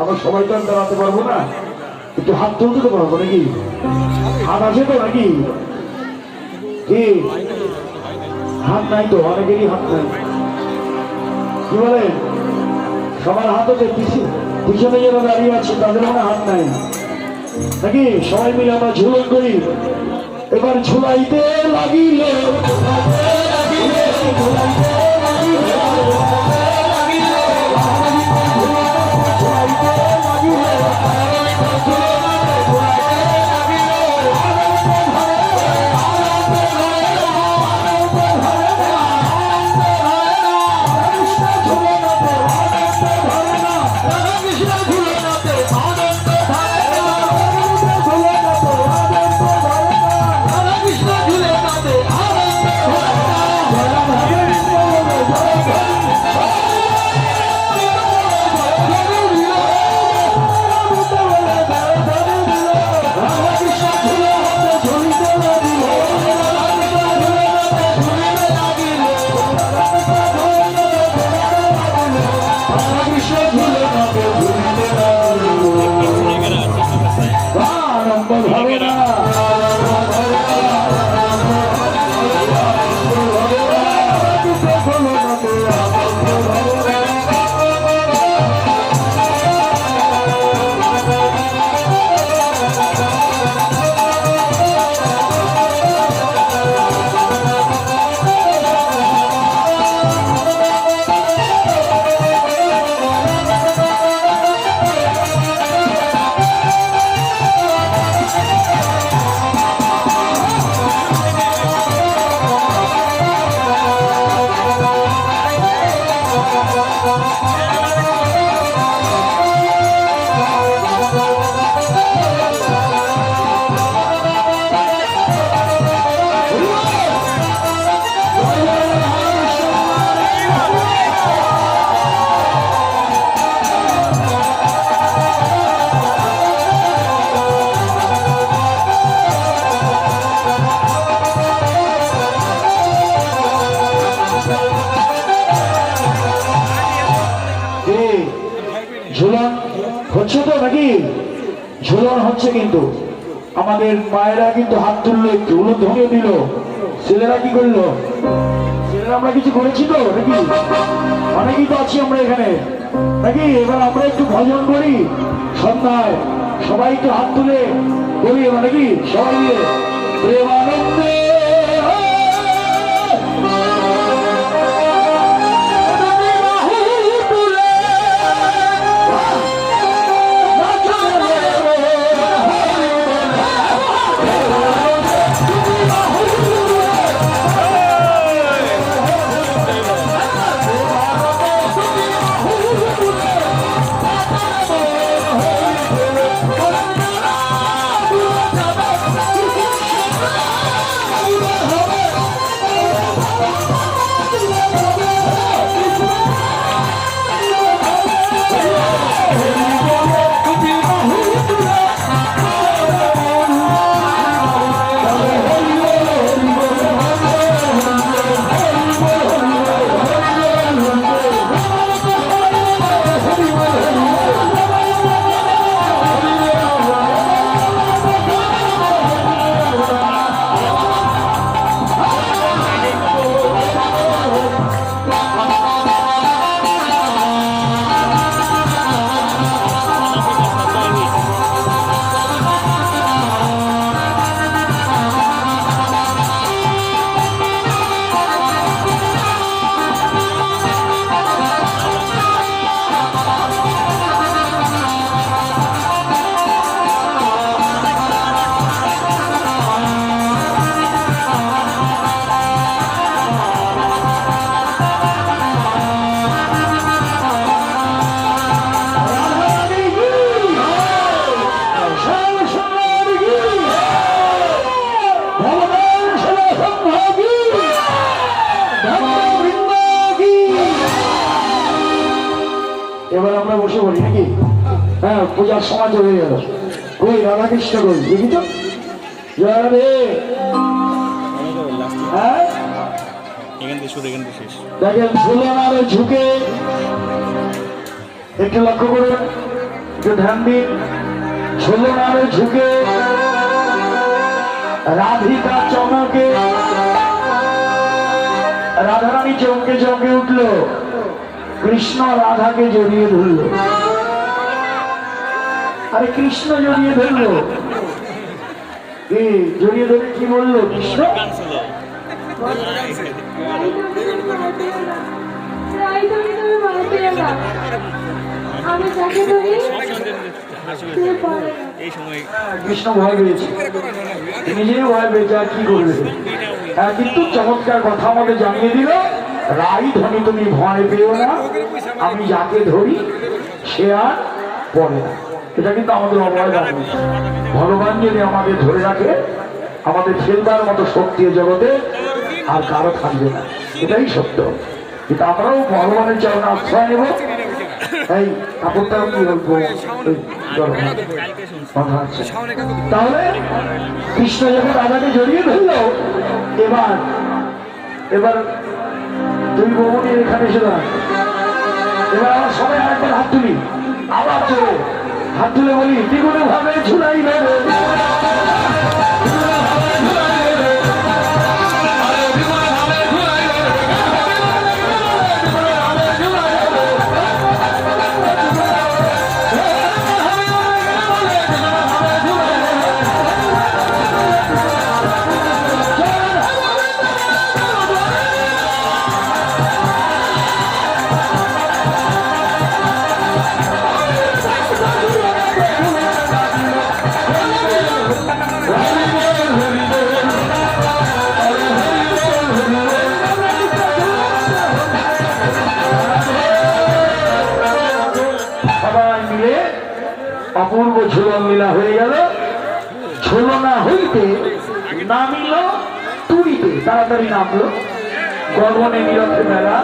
আমরা সবাই তো দাঁড়াতে পারব না। একটু হাত তুলতে তো পারব নাকি? হাত আছে তো নাকি? হাত নাই তো, অনেকেরই হাত নাই। কি বলে? সবার হাত হতে পিছনে যারা দাঁড়িয়ে আছে, তাদের মনে হাত নাই। নাকি? সবাই মিলে আমরা ঝুলন করি। এবার ঝুলাইতে লাগিল। আনন্দ হচ্ছে কিন্তু আমাদের মায়েরা কিন্তু হাত তুললো, একটু উলু ধরিয়ে দিল। ছেলেরা কি করল? ছেলেরা আমরা কিছু করেছি তো নাকি? অনেকেই তো আছি আমরা এখানে। নাকি এবার আমরা একটু ভজন করি? সন্ধ্যায় সবাই একটু হাত তুলে বলি এবার নাকি? সবাই দিয়ে প্রেমানন্দে হ্যাঁ পূজার সময় চলে গেল। কই রাধাকৃষ্ণ কই দেখি তো। হ্যাঁ? দেখেন আর ঝুঁকে। একটু লক্ষ্য করুন একটু ধ্যান দিন। ষোলো নামে ঝুঁকে। রাধিকা চমকে। রাধারানী চমকে চমকে উঠল। কৃষ্ণ রাধাকে জড়িয়ে ধরলো। আরে কৃষ্ণ জড়িয়ে ধরলো। এ জড়িয়ে ধরে কি বলল? কৃষ্ণ? আমি যাকে ধরি সে পড়ে। না। এই সময় কৃষ্ণ ভয় পেয়েছে। নিজেই ভয় পেয়েছে আর কি করবে? হ্যাঁ কিন্তু চমৎকার কথা আমাকে জানিয়ে দিল রাই ধনী তুমি ভয় পেও না। আমি যাকে ধরি সে আর পড়ে না। এটা কিন্তু আমাদের অবয় ভগবান যদি আমাদের ধরে রাখে, আমাদের ফেলবার মতো শক্তি জগতে আর কারও থাকবে না। এটাই সত্য। কিন্তু আমরাও ভগবানের চরণে আশ্রয় নেব। এই কাপড়টাও কি বলব। তাহলে কৃষ্ণ যখন রাধাকে জড়িয়ে ধরলো, এবার এবার দুই বৌমনির এখানে এসে। এবার আমার সবাই আরেকবার হাত তুলি। আবার চলে। হাত তুলে বলি দ্বিগুণ ভাবে ঝুলাই ঝুলন লীলা হয়ে গেল। ঝুলনা হইতে নামিল তুলিতে তাড়াতাড়ি নামলো। গগনে নিরতে মেলা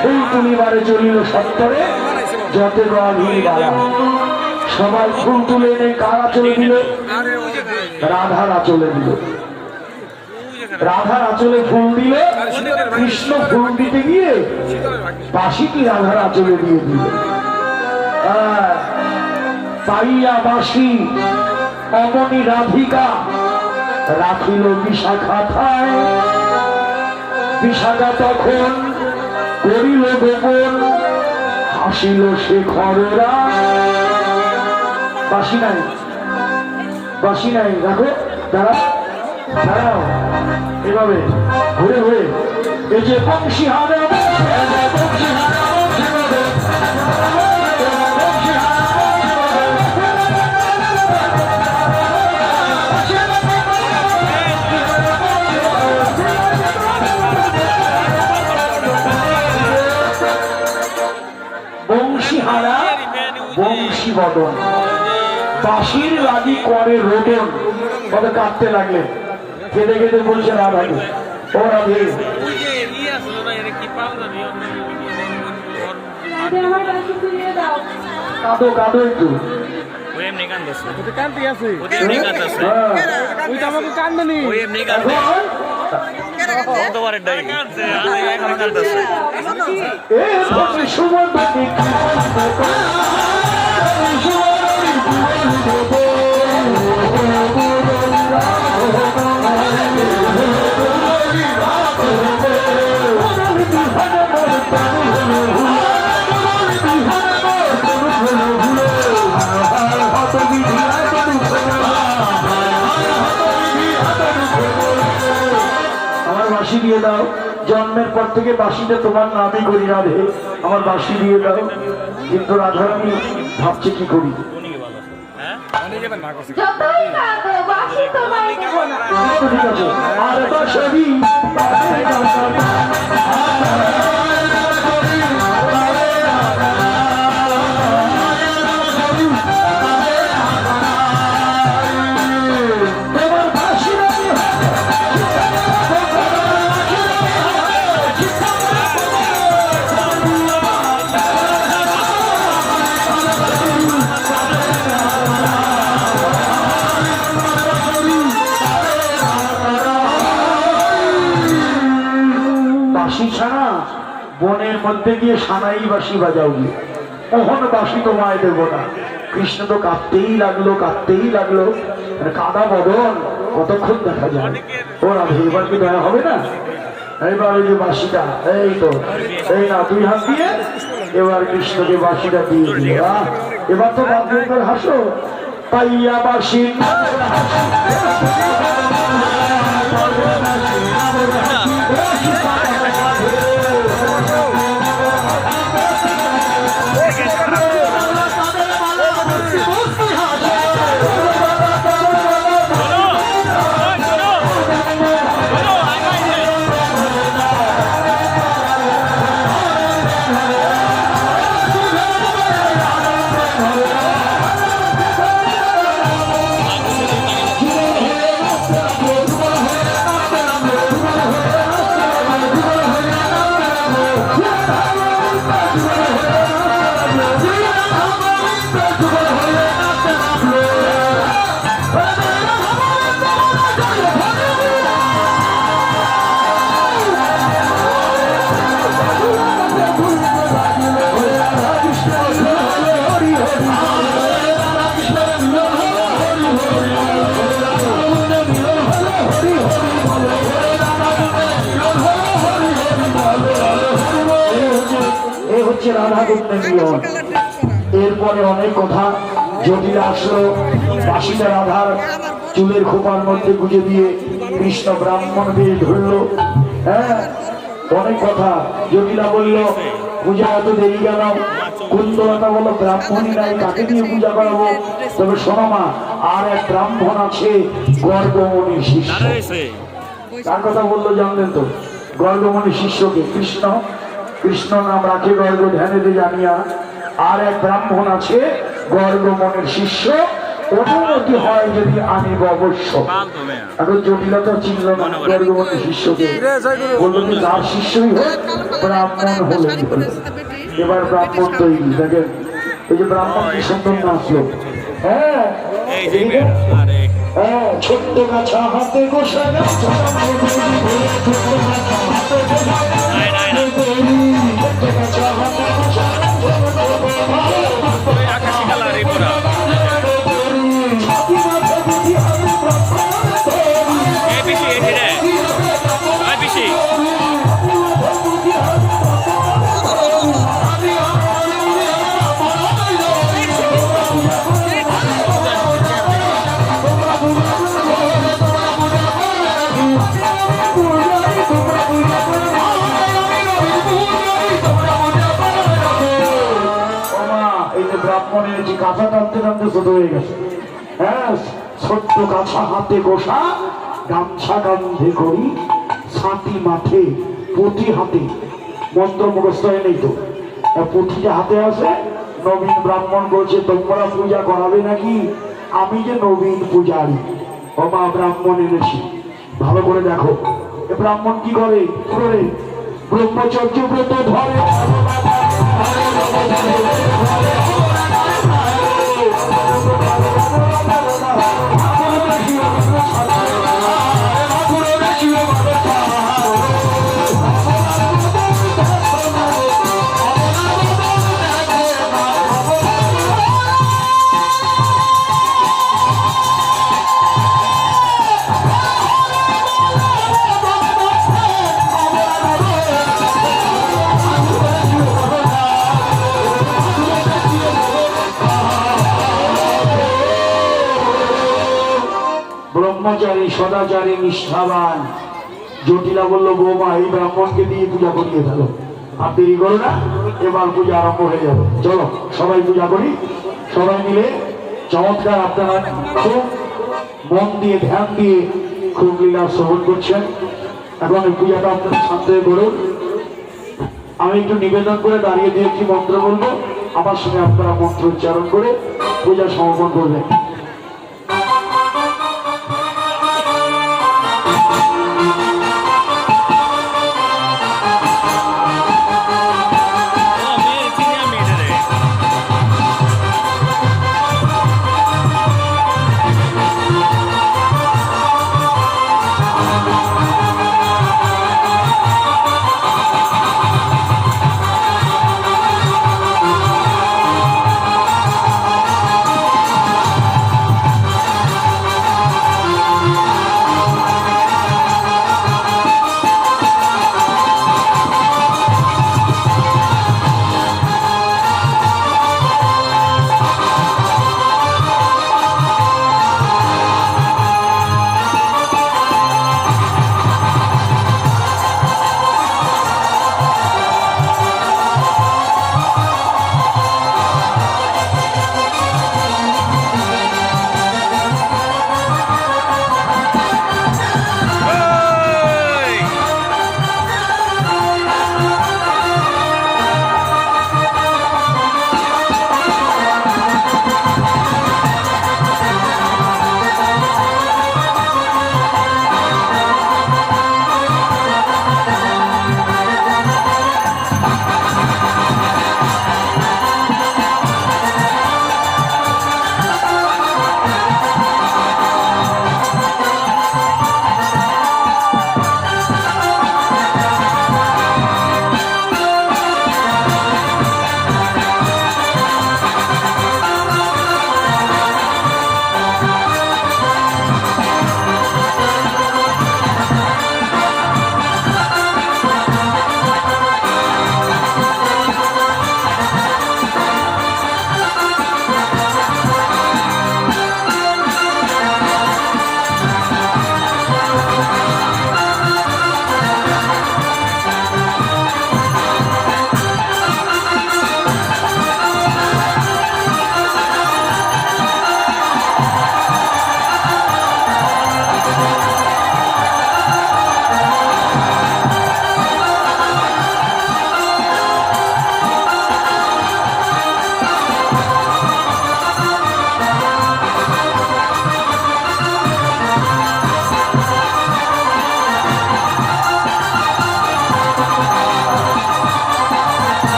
ফুল তুলিবারে চলিল সত্তরে যত সবাই ফুল তুলে এনে কারা চলে দিল? রাধার আচলে দিল। রাধার আচলে ফুল দিল কৃষ্ণ ফুল দিতে গিয়ে বাসিটি রাধার আচলে দিয়ে দিল। হ্যাঁ, পাইয়া বাসি অমনি রাধিকা রাখিল বিশাখা থায় বিশাখা তখন করিল গোপন, হাসিল সে খররা। বাসি নাই বাসি নাই, রাখো দাঁড়া দাঁড়াও, এভাবে, ঘুরে ঘুরে। এই যে বংশী হারে বংশী হারা বদন বাঁশির লাগি করে রোদন। কত কাঁদতে লাগলে। কেঁদে কেঁদে বলছে রাধাকে ও রাধে। কাঁদো কাঁদো একটু। ওই বাঁশি দিয়ে দাও। জন্মের পর থেকে বাসিটা তোমার নামে করি না রে। আমার বাসি দিয়ে দাও। কিন্তু আমি ভাবছে কি করি? উনি বাঁশি ছাড়া বনের মধ্যে গিয়ে সানাই বাঁশি বাজাও। গিয়ে বাসি তোমায় দেবো না। কৃষ্ণ তো কাঁদতেই লাগল কাঁদতেই লাগল। কাদা বদন কতক্ষণ দেখা যায়? ও রাধে, এবার কি দয়া হবে না? এবার ওই যে বাসিটা এই তো, এই না, দুই হাত দিয়ে, এবার কৃষ্ণকে বাসিটা দিয়ে দিল। এবার তো বাদ্যের হাসো। পাইয়া বাসি হচ্ছে রাধা গোবিন্দের নিয়ম এরপরে অনেক কথা জটিল আসলো। বাসিটা রাধার চুলের খোপার মধ্যে গুজে দিয়ে কৃষ্ণ ব্রাহ্মণ দিয়ে ধরলো। হ্যাঁ অনেক কথা। জটিলা বলল পূজা এত দেরি কেন? কুন্দলতা বলল ব্রাহ্মণই নাই কাকে দিয়ে পূজা করাবো? তবে শোনো মা আর এক ব্রাহ্মণ আছে গর্গমণির শিষ্য। তার কথা বলল জানলেন তো? গর্গমণির শিষ্যকে কৃষ্ণ কৃষ্ণ নাম রাখে গর্গ ধ্যানেতে জানিয়া। আর এক ব্রাহ্মণ আছে গর্গমণির শিষ্য। অনুমতি হয় যদি আনিব অবশ্য। এখন জটিলতা চিনল না গর্গমণির শিষ্যকে। বলল যে যার শিষ্যই হোক ব্রাহ্মণ হলেই হলো। এবার ব্রাহ্মণ তৈরি দেখেন। এই যে ব্রাহ্মণ কি সুন্দর নাচলো হ্যাঁ। এই যে এই যে আরে। হ্যাঁ, ছোট্ট গাছা হাতে গোসা গাছা ব্রাহ্মণের যে কাঁচা টানতে টানতে ছোট হয়ে গেছে। হ্যাঁ ছোট্ট কাঁচা হাতে গোসা, গামছা কান্ধে করি, ছাতি মাঠে পুঁথি হাতে। মন্ত্র মুখস্থ হয়ে নেই তো? পুঁথিটা হাতে আছে, নবীন ব্রাহ্মণ বলছে, তোমরা পূজা করাবে নাকি? আমি যে নবীন পূজারি, ওমা ব্রাহ্মণ এনেছি ভালো করে দেখো। ব্রাহ্মণ কি করে? করে ব্রহ্মচর্য ব্রত ধরে। ব্রহ্মচারী সদাচারী নিষ্ঠাবান। জটিলা বলল, বৌমা, এই ব্রাহ্মণকে দিয়ে পূজা করিয়ে ফেলো। আর দেরি করো না, এবার পূজা আরম্ভ হয়ে যাবে। চলো, সবাই পূজা করি। সবাই মিলে চমৎকার আপনারা খুব মন দিয়ে, ধ্যান দিয়ে খুব লীলা শ্রবণ করছেন এখন এই পূজাটা আপনার শান্ত করুন। আমি একটু নিবেদন করে দাঁড়িয়ে দিয়ে একটি মন্ত্র বলব। আমার সঙ্গে আপনারা মন্ত্র উচ্চারণ করে পূজা সমাপন করবেন।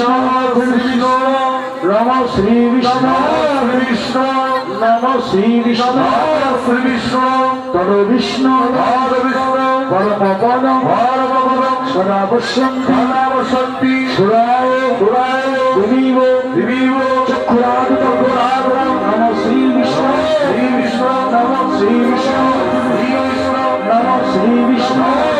কৃষ্ণ নম শ্রী বিষ্ণু কৃষ্ণ নম শ্রী বিষ্ণু শ্রী বিষ্ণু। তদ বিষ্ণু। তদ বিষ্ণু পরম পদ পরম পদ সদা সদা পশ্যন্তি সুরায়। সুরায়। দিবীব দিবীব চক্ষুরাগ চক্ষুরাগ নম শ্রী বিষ্ণু শ্রী বিষ্ণু নম শ্রী বিষ্ণু শ্রী বিষ্ণু নম শ্রী বিষ্ণু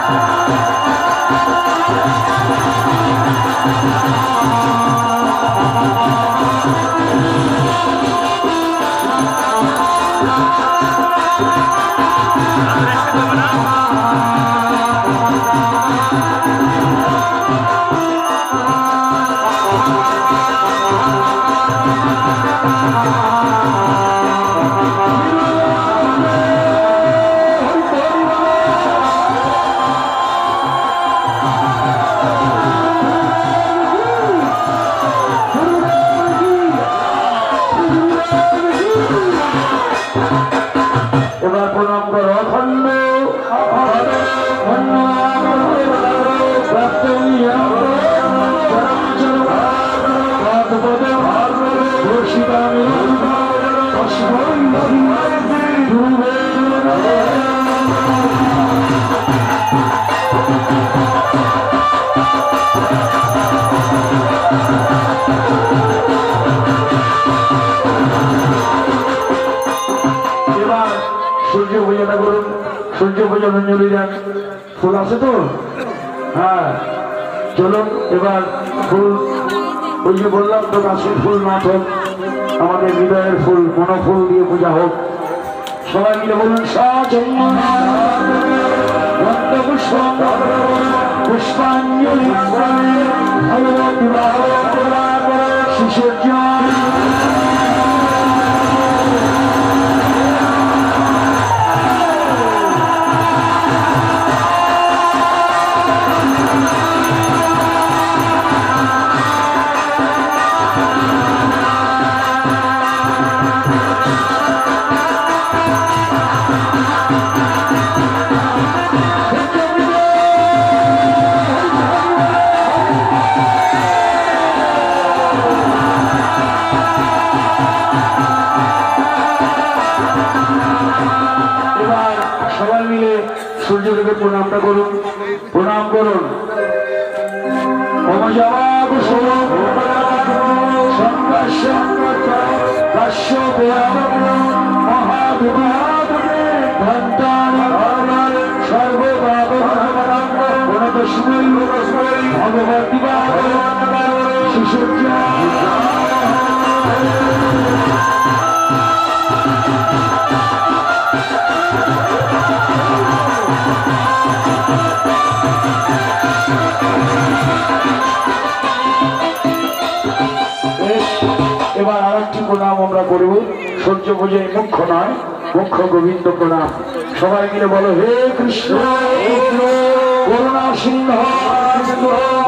এবার এবার ফুল ওই যে বললাম তো কাশির ফুল নাচ হোক আমাদের হৃদয়ের ফুল মনো ফুল দিয়ে পূজা হোক সবাই মিলে বলুন পুষ্পাঞ্জলি শিশুর সূর্য পুজোয় মুখ্য নয়, মুখ্য গোবিন্দ প্রণাম। সবাই মিলে বলো, হে কৃষ্ণ, করুণা সিংহ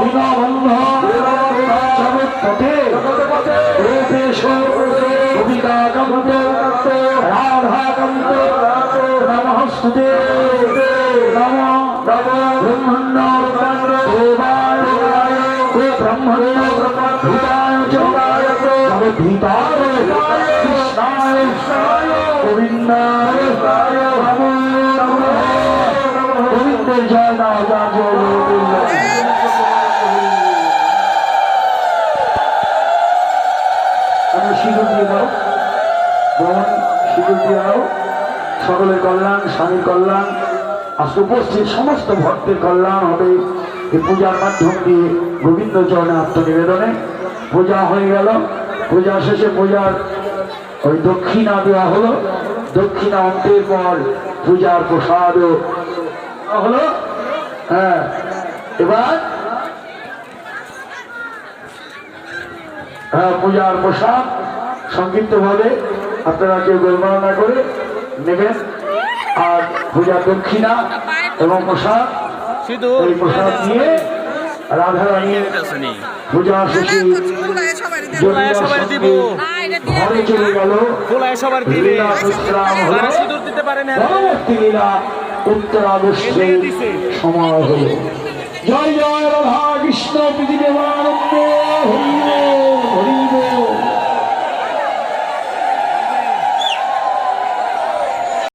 দীনবন্ধ নম ব্রহ্মণ্য না সিঁদুর দিয়ে দাও বোন সিঁদুর দিয়ে সকলের কল্যাণ স্বামীর কল্যাণ আর উপস্থিত সমস্ত ভক্তের কল্যাণ হবে এই পূজার মাধ্যম দিয়ে গোবিন্দ চরণে আত্মনিবেদনে পূজা হয়ে গেল পূজা শেষে পূজার, ওই দক্ষিণা দেওয়া হলো। দক্ষিণা অন্তের পর পূজার প্রসাদ হলো? হ্যাঁ। এবার? হ্যাঁ পূজার প্রসাদ সংক্ষিপ্ত ভাবে আপনারা কেউ গোলমাল না করে নেবেন। আর পূজা দক্ষিণা এবং প্রসাদ এই প্রসাদ নিয়ে রাধারানী পূজা শেষে ঘরে চলে গেল। সবার দিবে যারা সিঁদুর দিতে সময় হলো। জয় জয় রাধা কৃষ্ণ পৃথিবী হরি